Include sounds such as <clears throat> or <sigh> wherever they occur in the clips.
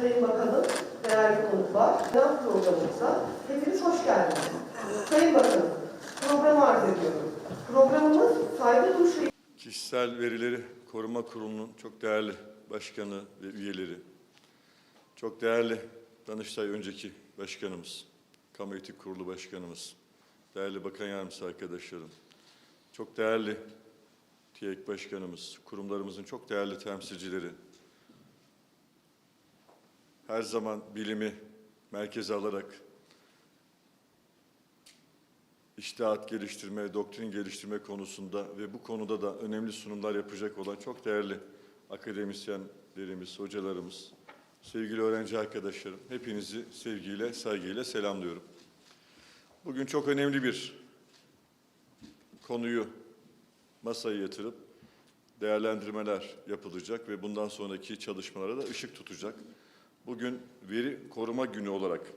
Sayın Bakanım, değerli konuklar, plan programımıza hepiniz hoş geldiniz. Sayın Bakanım, programı arz ediyorum. Programımız saygı duruşu Kişisel Verileri Koruma Kurulu'nun çok değerli başkanı ve üyeleri, çok değerli Danıştay önceki başkanımız, Kamu Etik Kurulu başkanımız, değerli bakan yardımcısı arkadaşlarım, çok değerli TİEK başkanımız, kurumlarımızın çok değerli temsilcileri, her zaman bilimi merkeze alarak iştihat geliştirme, doktrin geliştirme konusunda ve bu konuda da önemli sunumlar yapacak olan çok değerli akademisyenlerimiz, hocalarımız, sevgili öğrenci arkadaşlarım, hepinizi sevgiyle, saygıyla selamlıyorum. Bugün çok önemli bir konuyu masaya yatırıp değerlendirmeler yapılacak ve bundan sonraki çalışmalara da ışık tutacak. Bugün veri koruma günü olarak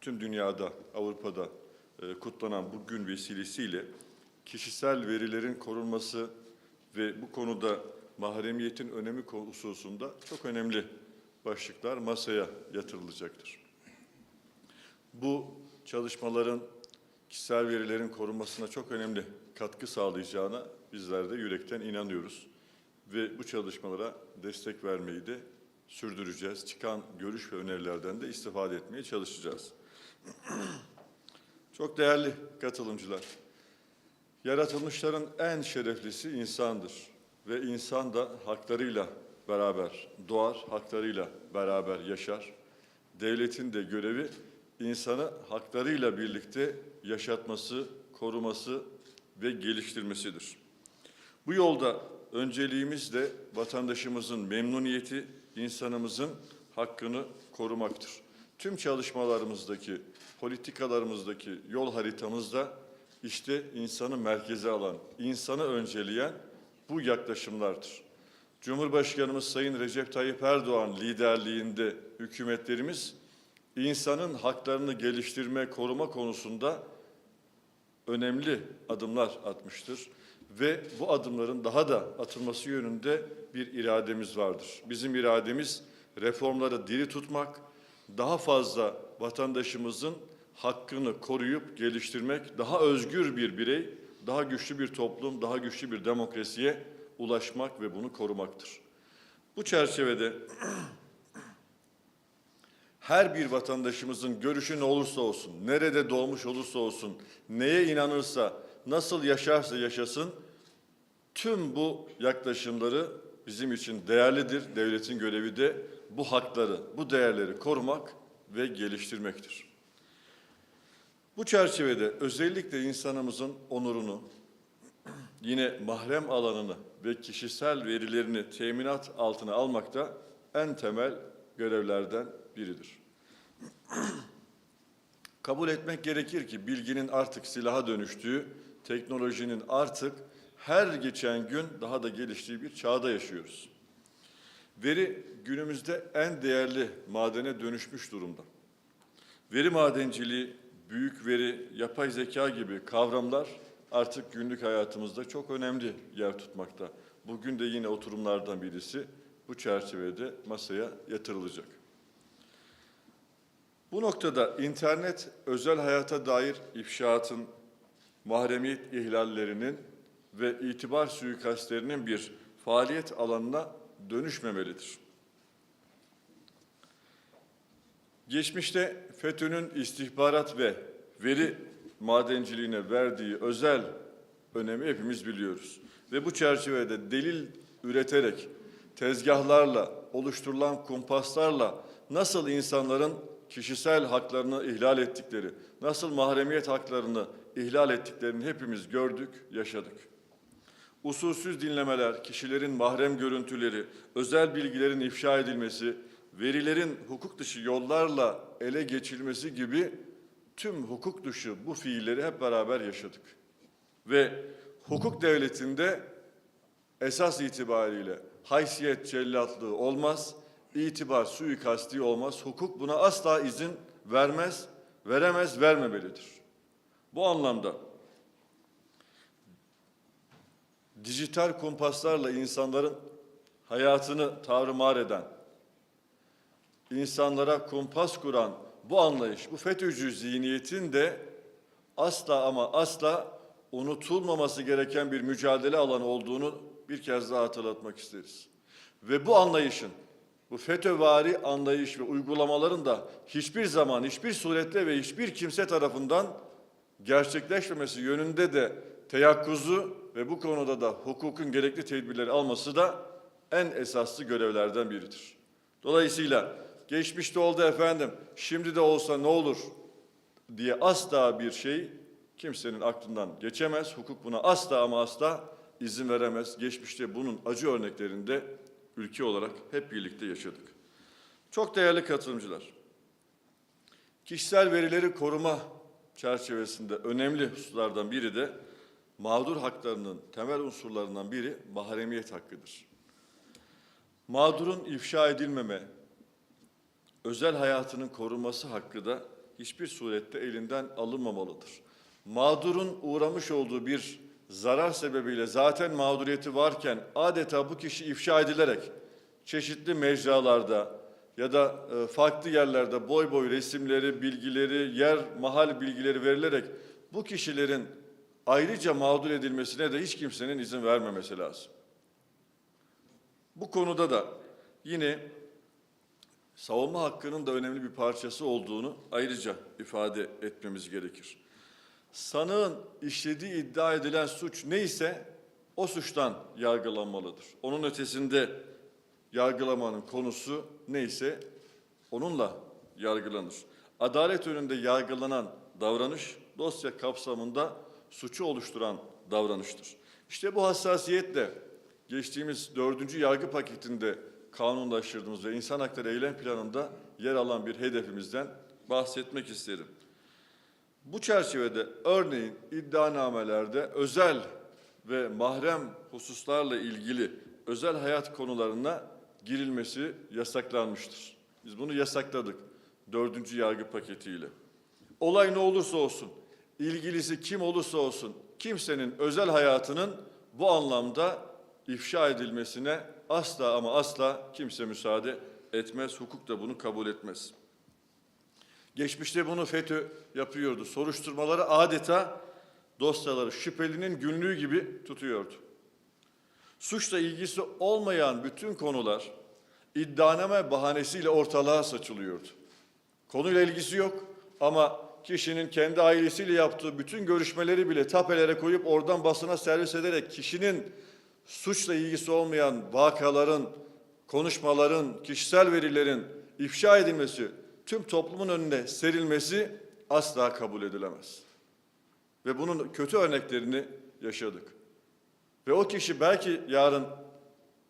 tüm dünyada, Avrupa'da e, kutlanan bu gün vesilesiyle kişisel verilerin korunması ve bu konuda mahremiyetin önemi hususunda çok önemli başlıklar masaya yatırılacaktır. Bu çalışmaların kişisel verilerin korunmasına çok önemli katkı sağlayacağına bizler de yürekten inanıyoruz. Ve bu çalışmalara destek vermeyi de sürdüreceğiz. Çıkan görüş ve önerilerden de istifade etmeye çalışacağız. <clears throat> Çok değerli katılımcılar, yaratılmışların en şereflisi insandır ve insan da haklarıyla beraber doğar, haklarıyla beraber yaşar. Devletin de görevi insanı haklarıyla birlikte yaşatması, koruması ve geliştirmesidir. Bu yolda önceliğimiz de vatandaşımızın memnuniyeti, insanımızın hakkını korumaktır. Tüm çalışmalarımızdaki, politikalarımızdaki yol haritamızda işte insanı merkeze alan, insanı önceleyen bu yaklaşımlardır. Cumhurbaşkanımız Sayın Recep Tayyip Erdoğan liderliğinde hükümetlerimiz insanın haklarını geliştirme, koruma konusunda önemli adımlar atmıştır ve bu adımların daha da atılması yönünde bir irademiz vardır. Bizim irademiz reformları diri tutmak, daha fazla vatandaşımızın hakkını koruyup geliştirmek, daha özgür bir birey, daha güçlü bir toplum, daha güçlü bir demokrasiye ulaşmak ve bunu korumaktır. Bu çerçevede <clears throat> her bir vatandaşımızın görüşü ne olursa olsun, nerede doğmuş olursa olsun, neye inanırsa, nasıl yaşarsa yaşasın, tüm bu yaklaşımları bizim için değerlidir. Devletin görevi de bu hakları, bu değerleri korumak ve geliştirmektir. Bu çerçevede özellikle insanımızın onurunu, yine mahrem alanını ve kişisel verilerini teminat altına almak da en temel görevlerden biridir. <clears throat> Kabul etmek gerekir ki bilginin artık silaha dönüştüğü, teknolojinin artık her geçen gün daha da geliştiği bir çağda yaşıyoruz. Veri günümüzde en değerli madene dönüşmüş durumda. Veri madenciliği, büyük veri, yapay zeka gibi kavramlar artık günlük hayatımızda çok önemli yer tutmakta. Bugün de yine oturumlardan birisi bu çerçevede masaya yatırılacak. Bu noktada internet özel hayata dair ifşaatın, mahremiyet ihlallerinin ve itibar suikastlerinin bir faaliyet alanına dönüşmemelidir. Geçmişte FETÖ'nün istihbarat ve veri madenciliğine verdiği özel önemi hepimiz biliyoruz. Ve bu çerçevede delil üreterek tezgahlarla, oluşturulan kumpaslarla nasıl insanların kişisel haklarını ihlal ettikleri, nasıl mahremiyet haklarını ihlal ettiklerini hepimiz gördük, yaşadık. Usulsüz dinlemeler, kişilerin mahrem görüntüleri, özel bilgilerin ifşa edilmesi, verilerin hukuk dışı yollarla ele geçirilmesi gibi tüm hukuk dışı bu fiilleri hep beraber yaşadık. Ve hukuk devletinde esas itibariyle haysiyet cellatlığı olmaz, itibar suikasti olmaz. Hukuk buna asla izin vermez, veremez, vermemelidir. Bu anlamda dijital kumpaslarla insanların hayatını tarumar eden, insanlara kumpas kuran bu anlayış, bu FETÖ'cü zihniyetin de asla ama asla unutulmaması gereken bir mücadele alanı olduğunu bir kez daha hatırlatmak isteriz. Ve bu anlayışın, bu FETÖ'vari anlayış ve uygulamaların da hiçbir zaman, hiçbir surette ve hiçbir kimse tarafından gerçekleşmemesi yönünde de teyakkuzu ve bu konuda da hukukun gerekli tedbirleri alması da en esaslı görevlerden biridir. Dolayısıyla geçmişte oldu efendim, şimdi de olsa ne olur diye asla bir şey kimsenin aklından geçemez. Hukuk buna asla ama asla izin veremez. Geçmişte bunun acı örneklerinde ülke olarak hep birlikte yaşadık. Çok değerli katılımcılar, kişisel verileri koruma çerçevesinde önemli hususlardan biri de mağdur haklarının temel unsurlarından biri mahremiyet hakkıdır. Mağdurun ifşa edilmeme, özel hayatının korunması hakkı da hiçbir surette elinden alınmamalıdır. Mağdurun uğramış olduğu bir zarar sebebiyle zaten mağduriyeti varken adeta bu kişi ifşa edilerek çeşitli mecralarda ya da e, farklı yerlerde boy boy resimleri, bilgileri, yer, mahal bilgileri verilerek bu kişilerin ayrıca mağdur edilmesine de hiç kimsenin izin vermemesi lazım. Bu konuda da yine savunma hakkının da önemli bir parçası olduğunu ayrıca ifade etmemiz gerekir. Sanığın işlediği iddia edilen suç neyse o suçtan yargılanmalıdır. Onun ötesinde yargılamanın konusu neyse onunla yargılanır. Adalet önünde yargılanan davranış dosya kapsamında suçu oluşturan davranıştır. İşte bu hassasiyetle geçtiğimiz dördüncü yargı paketinde kanunlaştırdığımız ve insan hakları eylem planında yer alan bir hedefimizden bahsetmek isterim. Bu çerçevede örneğin iddianamelerde özel ve mahrem hususlarla ilgili özel hayat konularına girilmesi yasaklanmıştır. Biz bunu yasakladık dördüncü yargı paketiyle. Olay ne olursa olsun, ilgilisi kim olursa olsun, kimsenin özel hayatının bu anlamda ifşa edilmesine asla ama asla kimse müsaade etmez. Hukuk da bunu kabul etmez. Geçmişte bunu FETÖ yapıyordu. Soruşturmaları adeta dosyaları şüphelinin günlüğü gibi tutuyordu. Suçla ilgisi olmayan bütün konular iddianame bahanesiyle ortalığa saçılıyordu. Konuyla ilgisi yok ama kişinin kendi ailesiyle yaptığı bütün görüşmeleri bile tapelere koyup oradan basına servis ederek kişinin suçla ilgisi olmayan vakaların, konuşmaların, kişisel verilerin ifşa edilmesi, tüm toplumun önüne serilmesi asla kabul edilemez. Ve bunun kötü örneklerini yaşadık. Ve o kişi belki yarın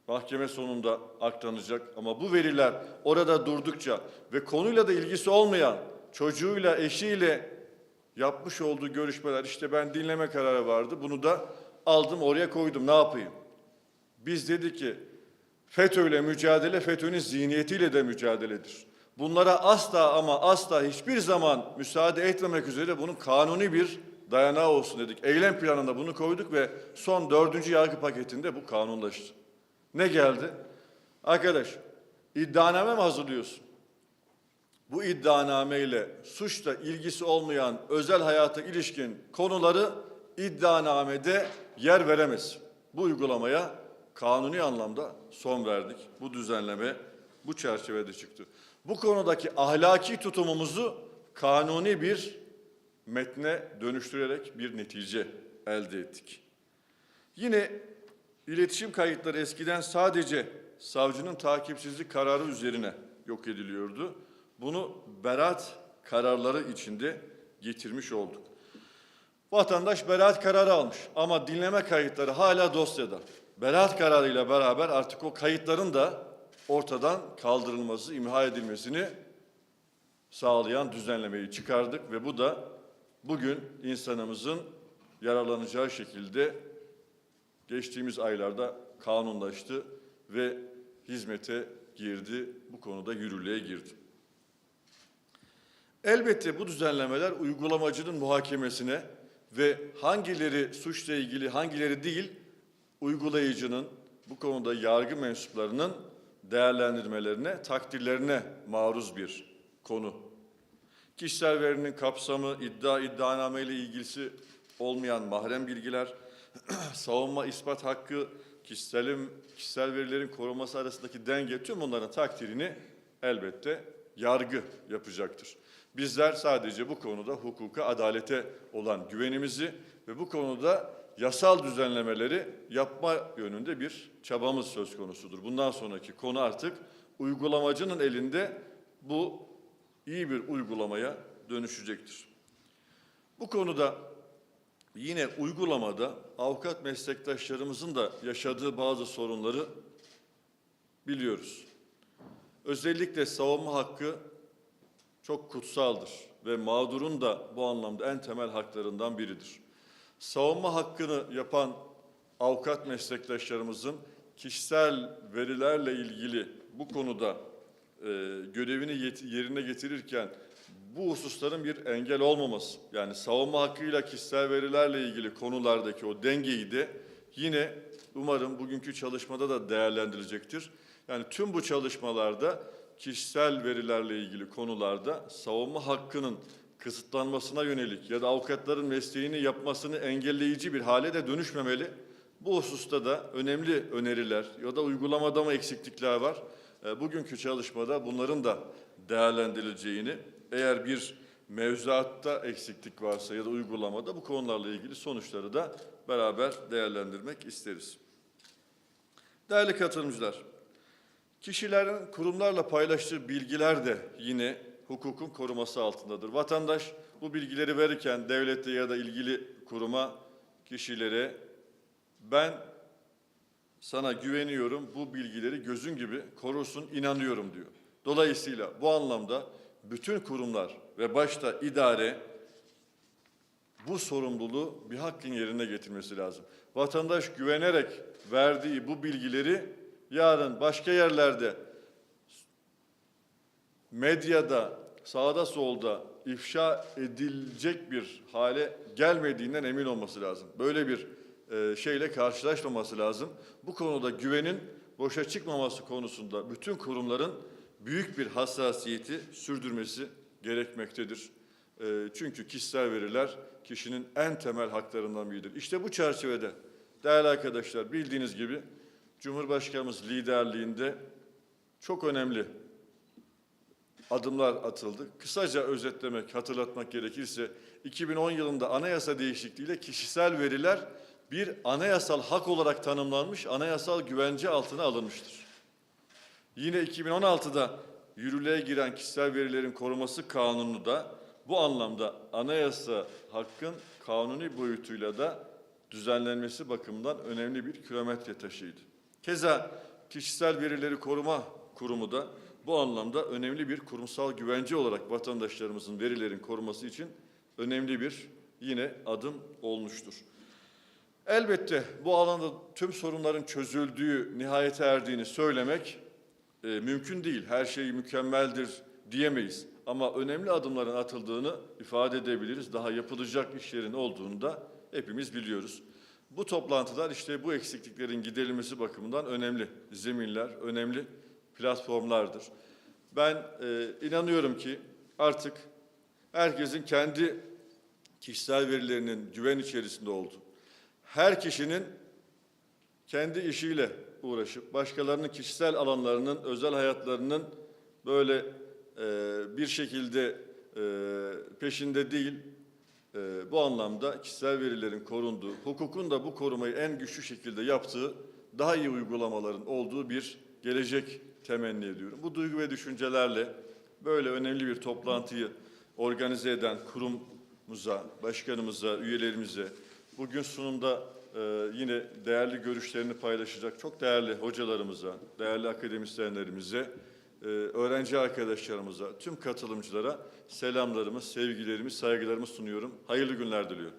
mahkeme sonunda aklanacak ama bu veriler orada durdukça ve konuyla da ilgisi olmayan çocuğuyla, eşiyle yapmış olduğu görüşmeler işte ben dinleme kararı vardı. Bunu da aldım oraya koydum. Ne yapayım? Biz dedik ki FETÖ'yle mücadele FETÖ'nün zihniyetiyle de mücadeledir. Bunlara asla ama asla hiçbir zaman müsaade etmemek üzere bunun kanuni bir dayanağı olsun dedik. Eylem planında bunu koyduk ve son dördüncü yargı paketinde bu kanunlaştı. Ne geldi? Arkadaş iddianame mi hazırlıyorsun? Bu iddianame ile suçla ilgisi olmayan özel hayata ilişkin konuları iddianamede yer veremez. Bu uygulamaya kanuni anlamda son verdik. Bu düzenleme bu çerçevede çıktı. Bu konudaki ahlaki tutumumuzu kanuni bir metne dönüştürerek bir netice elde ettik. Yine iletişim kayıtları eskiden sadece savcının takipsizlik kararı üzerine yok ediliyordu. Bunu beraat kararları içinde getirmiş olduk. Vatandaş beraat kararı almış ama dinleme kayıtları hala dosyada. Beraat kararıyla beraber artık o kayıtların da ortadan kaldırılması, imha edilmesini sağlayan düzenlemeyi çıkardık ve bu da bugün insanımızın yararlanacağı şekilde geçtiğimiz aylarda kanunlaştı ve hizmete girdi, bu konuda yürürlüğe girdi. Elbette bu düzenlemeler uygulamacının muhakemesine ve hangileri suçla ilgili, hangileri değil, uygulayıcının, bu konuda yargı mensuplarının değerlendirmelerine, takdirlerine maruz bir konu. Kişisel verinin kapsamı, iddia, iddianame ile ilgisi olmayan mahrem bilgiler, <clears throat> savunma ispat hakkı, kişiselim, kişisel verilerin korunması arasındaki denge tüm bunların takdirini elbette yargı yapacaktır. Bizler sadece bu konuda hukuka, adalete olan güvenimizi ve bu konuda yasal düzenlemeleri yapma yönünde bir çabamız söz konusudur. Bundan sonraki konu artık uygulamacının elinde bu iyi bir uygulamaya dönüşecektir. Bu konuda yine uygulamada avukat meslektaşlarımızın da yaşadığı bazı sorunları biliyoruz. Özellikle savunma hakkı çok kutsaldır ve mağdurun da bu anlamda en temel haklarından biridir. Savunma hakkını yapan avukat meslektaşlarımızın kişisel verilerle ilgili bu konuda e, görevini yerine getirirken bu hususların bir engel olmaması, yani savunma hakkıyla kişisel verilerle ilgili konulardaki o dengeyi de yine umarım bugünkü çalışmada da değerlendirilecektir. Yani tüm bu çalışmalarda kişisel verilerle ilgili konularda savunma hakkının kısıtlanmasına yönelik ya da avukatların mesleğini yapmasını engelleyici bir hale de dönüşmemeli. Bu hususta da önemli öneriler ya da uygulamada mı eksiklikler var? E, Bugünkü çalışmada bunların da değerlendirileceğini, eğer bir mevzuatta eksiklik varsa ya da uygulamada bu konularla ilgili sonuçları da beraber değerlendirmek isteriz. Değerli katılımcılar, Kişilerin kurumlarla paylaştığı bilgiler de yine hukukun koruması altındadır. Vatandaş bu bilgileri verirken devlette ya da ilgili kuruma, kişilere ben sana güveniyorum, bu bilgileri gözün gibi korursun, inanıyorum diyor. Dolayısıyla bu anlamda bütün kurumlar ve başta idare bu sorumluluğu bir hakkın yerine getirmesi lazım. Vatandaş güvenerek verdiği bu bilgileri yarın başka yerlerde medyada sağda solda ifşa edilecek bir hale gelmediğinden emin olması lazım. Böyle bir e, şeyle karşılaşmaması lazım. Bu konuda güvenin boşa çıkmaması konusunda bütün kurumların büyük bir hassasiyeti sürdürmesi gerekmektedir. E, çünkü kişisel veriler kişinin en temel haklarından biridir. İşte bu çerçevede değerli arkadaşlar bildiğiniz gibi Cumhurbaşkanımız liderliğinde çok önemli adımlar atıldı. Kısaca özetlemek, hatırlatmak gerekirse 2010 yılında anayasa değişikliğiyle kişisel veriler bir anayasal hak olarak tanımlanmış, anayasal güvence altına alınmıştır. Yine 2016'da yürürlüğe giren kişisel verilerin koruması kanunu da bu anlamda anayasa hakkın kanuni boyutuyla da düzenlenmesi bakımından önemli bir kilometre taşıydı. Keza kişisel verileri koruma kurumu da bu anlamda önemli bir kurumsal güvence olarak vatandaşlarımızın verilerin koruması için önemli bir yine adım olmuştur. Elbette bu alanda tüm sorunların çözüldüğü, nihayete erdiğini söylemek e, mümkün değil. Her şey mükemmeldir diyemeyiz. Ama önemli adımların atıldığını ifade edebiliriz. Daha yapılacak işlerin olduğunu da hepimiz biliyoruz. Bu toplantılar işte bu eksikliklerin giderilmesi bakımından önemli zeminler, önemli platformlardır. Ben e, inanıyorum ki artık herkesin kendi kişisel verilerinin güven içerisinde olduğu, her kişinin kendi işiyle uğraşıp başkalarının kişisel alanlarının, özel hayatlarının böyle e, bir şekilde e, peşinde değil, e, bu anlamda kişisel verilerin korunduğu, hukukun da bu korumayı en güçlü şekilde yaptığı, daha iyi uygulamaların olduğu bir gelecek temenni ediyorum. Bu duygu ve düşüncelerle böyle önemli bir toplantıyı organize eden kurumumuza, başkanımıza, üyelerimize, bugün sunumda e, yine değerli görüşlerini paylaşacak çok değerli hocalarımıza, değerli akademisyenlerimize, e, öğrenci arkadaşlarımıza, tüm katılımcılara selamlarımı, sevgilerimi, saygılarımı sunuyorum. Hayırlı günler diliyorum.